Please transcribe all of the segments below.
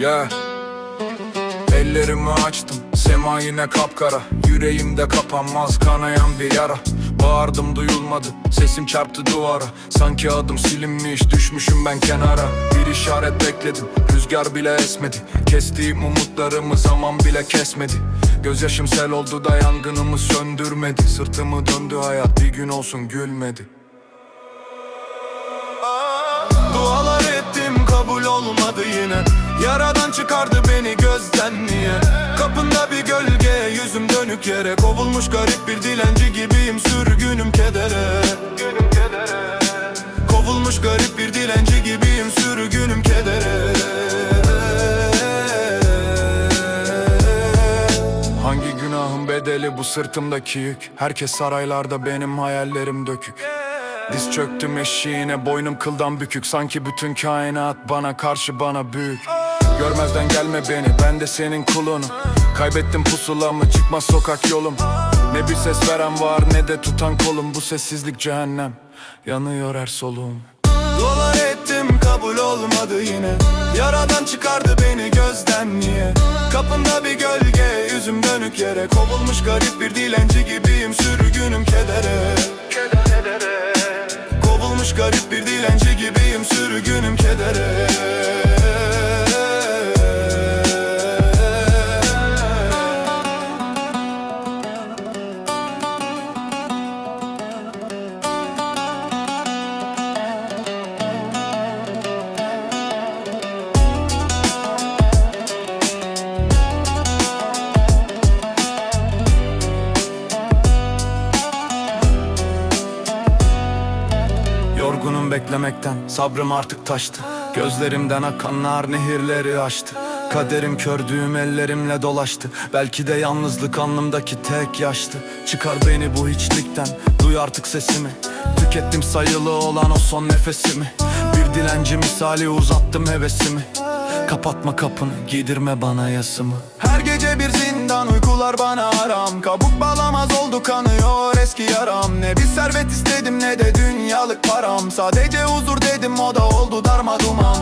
Yeah. Ellerimi açtım Sema yine kapkara. Yüreğimde kapanmaz kanayan bir yara. Bağırdım duyulmadı Sesim çarptı duvara. Sanki adım silinmiş Düşmüşüm ben kenara. Bir işaret bekledim Rüzgar bile esmedi. Kestiğim umutlarımı zaman bile kesmedi. Gözyaşım sel oldu da yangınımı söndürmedi. Sırtımı döndü hayat bir gün olsun gülmedi olmadı yine. Yaradan çıkardı beni gözden niye? Kapında bir gölge yüzüm dönük yere. Kovulmuş garip bir dilenci gibiyim sürgünüm kedere. Kovulmuş garip bir dilenci gibiyim sürgünüm kedere. Hangi günahın bedeli bu sırtımdaki yük? Herkes saraylarda benim hayallerim dökük Diz çöktüm eşiğine boynum kıldan bükük. Sanki bütün kainat bana karşı bana büyük. Görmezden gelme beni ben de senin kulunum. Kaybettim pusulamı çıkmaz sokak yolum. Ne bir ses veren var ne de tutan kolum. Bu sessizlik cehennem yanıyor her soluğum Dualar ettim kabul olmadı yine. Yaradan çıkardı beni gözden niye? Kapında bir gölge yüzüm dönük yere. Kovulmuş garip bir dilenci gibiyim sürgünüm kedere. Kovulmuş garip bir dilenci gibiyim. Sürgünüm kedere Yorgunum beklemekten Sabrım artık taştı. Gözlerimden akanlar nehirleri aştı. Kaderim kördüğüm ellerimle dolaştı. Belki de yalnızlık alnımdaki tek yaştı. Çıkar beni bu hiçlikten Duy artık sesimi. Tükettim sayılı olan o son nefesimi. Bir dilenci misali uzattım hevesimi Kapatma kapını giydirme bana yasımı. Her gece bir zindan uykular bana haram. Kabuk bağlamaz oldu kanıyor eski yaram. Ne bir servet istedim ne de dünyalık param. Sadece huzur dedim o da oldu darma duman.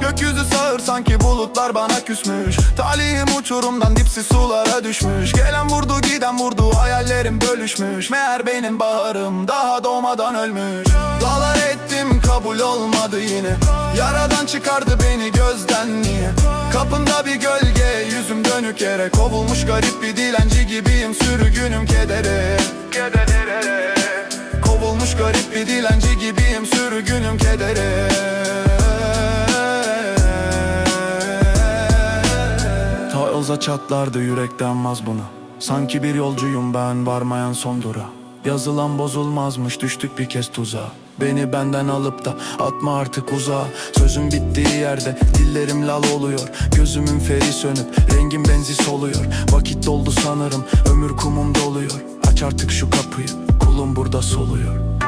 Gökyüzü sağır sanki bulutlar bana küsmüş. Talihim uçurumdan dipsiz sulara düşmüş. Gelen vurdu giden vurdu hayallerim bölüşmüş. Meğer benim baharım daha doğmadan ölmüş kabul olmadı yine. Yaradan çıkardı beni gözden niye? Kapında bir gölge yüzüm dönük yere. Kovulmuş garip bir dilenci gibiyim sürgünüm kedere. Kovulmuş garip bir dilenci gibiyim sürgünüm kedere. Ta olza çatlardı yürek denmez buna. Sanki bir yolcuyum ben varmayan son dura. Yazılan bozulmazmış düştük bir kez tuzağa Beni benden alıp da atma artık uzağa. Sözüm bittiği yerde dillerim lal oluyor. Gözümün feri sönüp rengim benzi soluyor. Vakit doldu sanırım ömür kumum doluyor. Aç artık şu kapıyı kulum burada soluyor